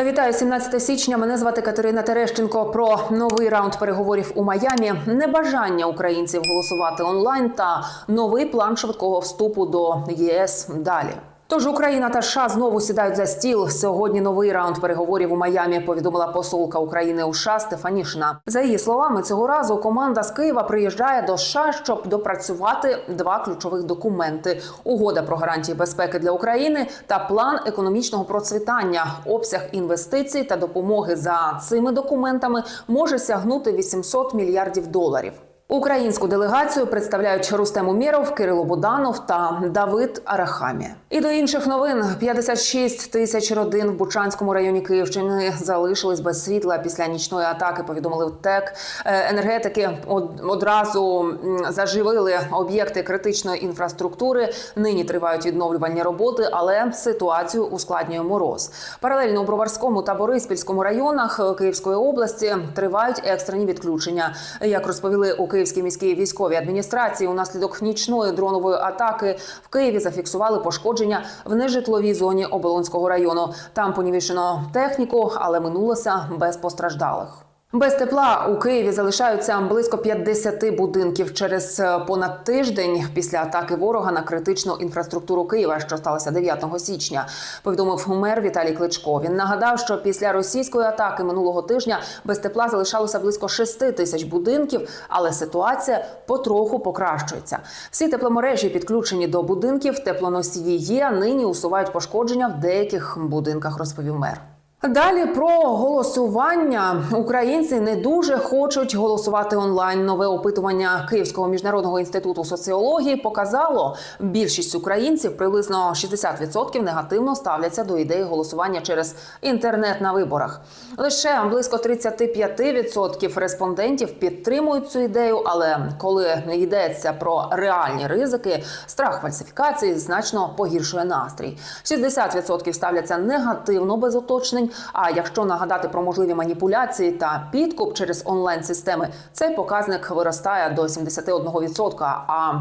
Вітаю 17 січня. Мене звати Катерина Терещенко. Про новий раунд переговорів у Майамі, небажання українців голосувати онлайн та новий план швидкого вступу до ЄС. Далі. Тож Україна та США знову сідають за стіл. Сьогодні новий раунд переговорів у Майамі. Повідомила посолка України у США Стефанішина. За її словами, цього разу команда з Києва приїжджає до США, щоб допрацювати два ключових документи: угода про гарантії безпеки для України та план економічного процвітання. Обсяг інвестицій та допомоги за цими документами може сягнути 800 мільярдів доларів. Українську делегацію представляють Рустем Умєров, Кирило Буданов та Давид Арахамі. І до інших новин 56 тисяч родин в Бучанському районі Київщини залишились без світла після нічної атаки. Повідомили в ТЕК. Е, енергетики од- одразу заживили об'єкти критичної інфраструктури. Нині тривають відновлювальні роботи, але ситуацію ускладнює мороз. Паралельно у Броварському та Бориспільському районах Київської області тривають екстрені відключення. Як розповіли у Київській міській військовій адміністрації, унаслідок нічної дронової атаки в Києві зафіксували пошкодження в нежитловій зоні Оболонського району. Там понівішено техніку, але минулося без постраждалих. Без тепла у Києві залишаються близько 50 будинків через е, понад тиждень після атаки ворога на критичну інфраструктуру Києва, що сталося 9 січня. Повідомив мер Віталій Кличко. Він нагадав, що після російської атаки минулого тижня без тепла залишалося близько 6 тисяч будинків, але ситуація потроху покращується. Всі тепломережі підключені до будинків, теплоносії є. Нині усувають пошкодження в деяких будинках, розповів мер. Далі про голосування українці не дуже хочуть голосувати онлайн. Нове опитування Київського міжнародного інституту соціології показало, більшість українців приблизно 60% негативно ставляться до ідеї голосування через інтернет на виборах. Лише близько 35% респондентів підтримують цю ідею, але коли йдеться про реальні ризики, страх фальсифікації значно погіршує настрій. 60% ставляться негативно без уточнень. А якщо нагадати про можливі маніпуляції та підкуп через онлайн-системи, цей показник виростає до 71%, а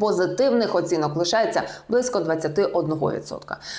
Позитивних оцінок лишається близько 21%.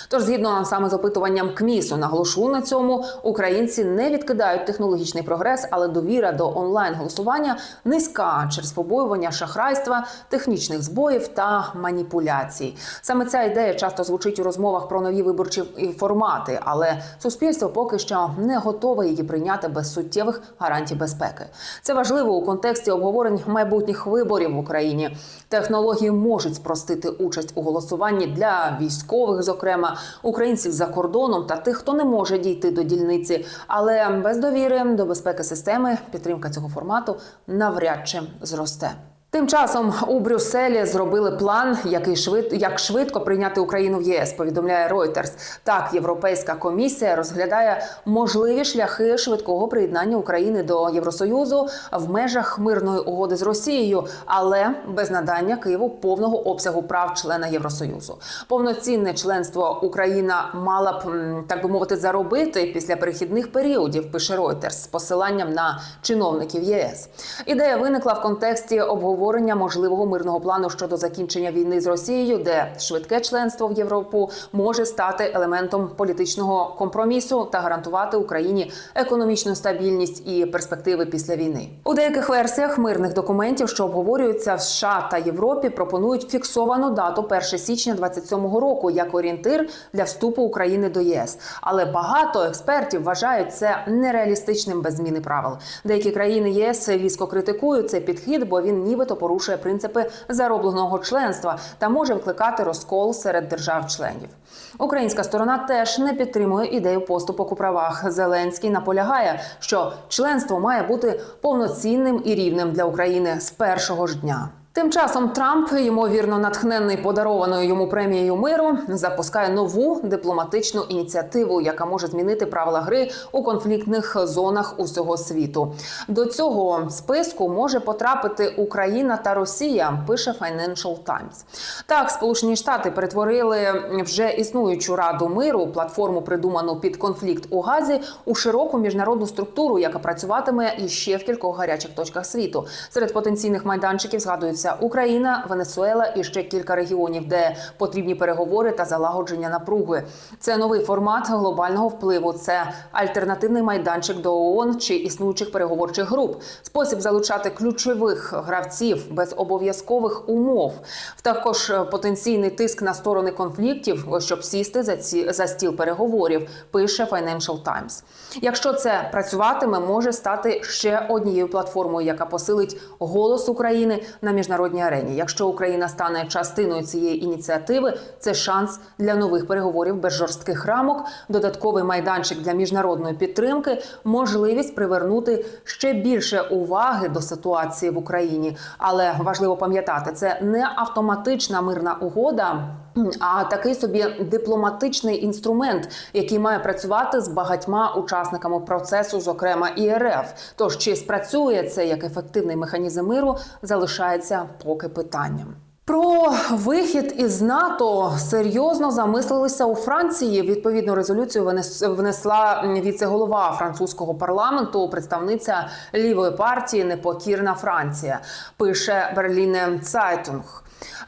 Тож, згідно саме з опитуванням КМІСу, наголошу на цьому, українці не відкидають технологічний прогрес, але довіра до онлайн голосування низька через побоювання шахрайства, технічних збоїв та маніпуляцій. Саме ця ідея часто звучить у розмовах про нові виборчі формати, але суспільство поки що не готове її прийняти без суттєвих гарантій безпеки. Це важливо у контексті обговорень майбутніх виборів в Україні. Технології можуть спростити участь у голосуванні для військових, зокрема українців за кордоном та тих, хто не може дійти до дільниці. Але без довіри до безпеки системи підтримка цього формату навряд чи зросте. Тим часом у Брюсселі зробили план, який швид як швидко прийняти Україну в ЄС. Повідомляє Reuters. Так, Європейська комісія розглядає можливі шляхи швидкого приєднання України до Євросоюзу в межах мирної угоди з Росією, але без надання Києву повного обсягу прав члена Євросоюзу. Повноцінне членство Україна мала б так би мовити заробити після перехідних періодів. Пише Reuters з посиланням на чиновників ЄС. Ідея виникла в контексті обговорення можливого мирного плану щодо закінчення війни з Росією, де швидке членство в Європу може стати елементом політичного компромісу та гарантувати Україні економічну стабільність і перспективи після війни. У деяких версіях мирних документів, що обговорюються в США та Європі, пропонують фіксовану дату 1 січня 27-го року як орієнтир для вступу України до ЄС. Але багато експертів вважають це нереалістичним без зміни правил. Деякі країни ЄС різко критикують цей підхід, бо він нібито порушує принципи заробленого членства та може викликати розкол серед держав-членів. Українська сторона теж не підтримує ідею поступок у правах. Зеленський наполягає, що членство має бути повноцінним і рівним для України з першого ж дня. Тим часом Трамп, ймовірно, натхнений подарованою йому премією миру, запускає нову дипломатичну ініціативу, яка може змінити правила гри у конфліктних зонах усього світу. До цього списку може потрапити Україна та Росія. Пише Financial Times. Так, Сполучені Штати перетворили вже існуючу раду миру, платформу придуману під конфлікт у Газі, у широку міжнародну структуру, яка працюватиме іще в кількох гарячих точках світу. Серед потенційних майданчиків згадуються залишилися Україна, Венесуела і ще кілька регіонів, де потрібні переговори та залагодження напруги. Це новий формат глобального впливу. Це альтернативний майданчик до ООН чи існуючих переговорчих груп, спосіб залучати ключових гравців без обов'язкових умов. Також е, потенційний тиск на сторони конфліктів, щоб сісти за ці за стіл переговорів. Пише Financial Times. Якщо це працюватиме, може стати ще однією платформою, яка посилить голос України на міжнародній арені. Якщо Україна стане частиною цієї ініціативи, це шанс для нових переговорів без жорстких рамок, додатковий майданчик для міжнародної підтримки, можливість привернути ще більше уваги до ситуації в Україні. Але важливо пам'ятати, це не автоматична мирна угода. А такий собі дипломатичний інструмент, який має працювати з багатьма учасниками процесу, зокрема і РФ. Тож чи спрацює це як ефективний механізм миру, залишається поки питанням. Про вихід із НАТО серйозно замислилися у Франції. Відповідну резолюцію внесла віце-голова французького парламенту, представниця лівої партії Непокірна Франція. Пише Берліне Цайтунг.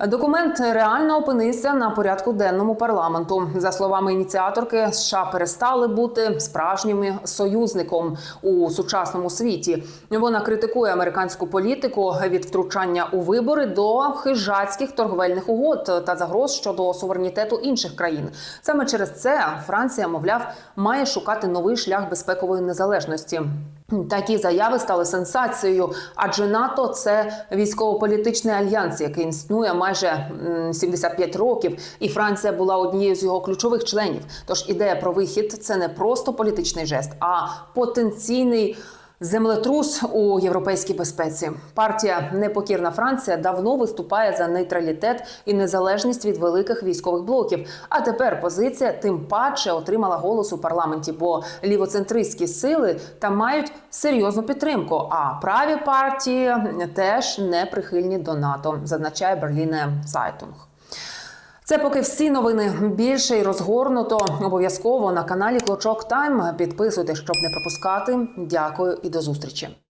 Документ реально опинився на порядку денному парламенту. За словами ініціаторки, США перестали бути справжнім союзником у сучасному світі. Вона критикує американську політику від втручання у вибори до хижацьких торговельних угод та загроз щодо суверенітету інших країн. Саме через це Франція, мовляв, має шукати новий шлях безпекової незалежності. Такі заяви стали сенсацією, адже НАТО це військово-політичний альянс, який існує майже м, 75 років, і Франція була однією з його ключових членів. Тож ідея про вихід це не просто політичний жест, а потенційний. Землетрус у європейській безпеці партія Непокірна Франція давно виступає за нейтралітет і незалежність від великих військових блоків. А тепер позиція тим паче отримала голос у парламенті, бо лівоцентристські сили там мають серйозну підтримку. А праві партії теж не прихильні до НАТО, зазначає Берліне Цайтунг. Це поки всі новини більше і розгорнуто. Обов'язково на каналі Клочок Тайм. Підписуйтесь, щоб не пропускати. Дякую і до зустрічі.